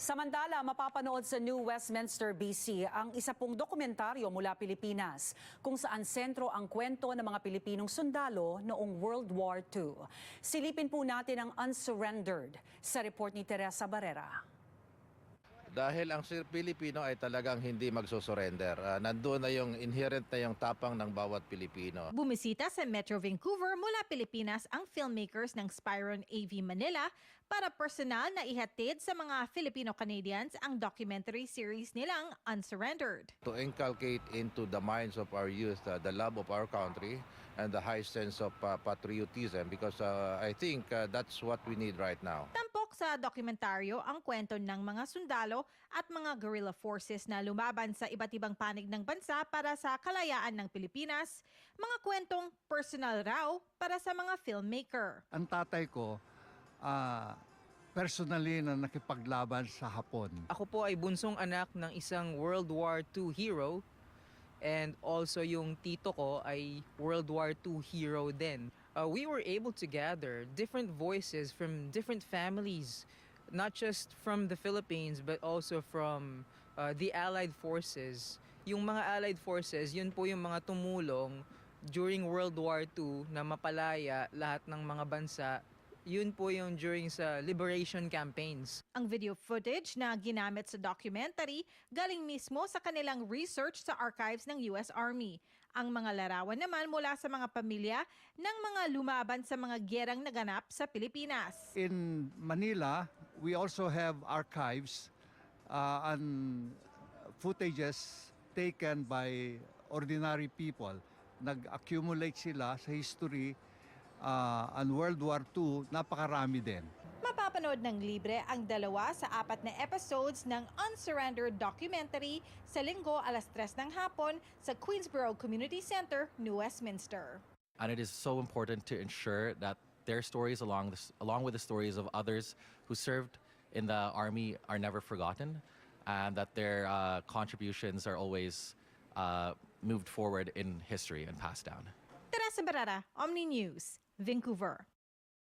Samantala, mapapanood sa New Westminster, BC ang isa pong dokumentaryo mula Pilipinas kung saan sentro ang kwento ng mga Pilipinong sundalo noong World War II. Silipin po natin ang Unsurrendered sa report ni Teresa Barrera. Dahil ang sir Pilipino ay talagang hindi magsusurrender. Ah, nandoon na yung inherent na yung tapang ng bawat Pilipino. Bumisita sa Metro Vancouver mula Pilipinas ang filmmakers ng Spyron AV Manila para personal na ihatid sa mga Filipino-Canadians ang documentary series nilang Unsurrendered. To inculcate into the minds of our youth uh, the love of our country and the high sense of uh, patriotism because uh, I think uh, that's what we need right now. Tampok sa dokumentaryo ang kwento ng mga sundalo at mga guerrilla forces na lumaban sa iba't ibang panig ng bansa para sa kalayaan ng Pilipinas, mga kwentong personal raw para sa mga filmmaker. ang tatay ko ah, personally na nakipaglaban sa Hapon. Ako po ay bunsong anak ng isang World War II hero and also yung tito ko ay World War II hero din. Uh, we were able to gather different voices from different families, not just from the Philippines but also from uh, the Allied forces. Yung mga Allied forces, yun po yung mga tumulong during World War II na mapalaya lahat ng mga bansa. Yun po yung during sa liberation campaigns. Ang video footage na ginamit sa documentary galing mismo sa kanilang research sa archives ng US Army. Ang mga larawan naman mula sa mga pamilya ng mga lumaban sa mga gerang naganap sa Pilipinas. In Manila, we also have archives uh, and footages taken by ordinary people. Nag-accumulate sila sa history uh, and World War II, napakarami din. Mapapanood ng libre ang dalawa sa apat na episodes ng Unsurrendered documentary sa linggo alas 3 ng hapon sa Queensborough Community Center, New Westminster. and it is so important to ensure that their stories along this, along with the stories of others who served in the army are never forgotten and that their uh, contributions are always uh, moved forward in history and passed down. Teresa Barrera, Omni News, Vancouver.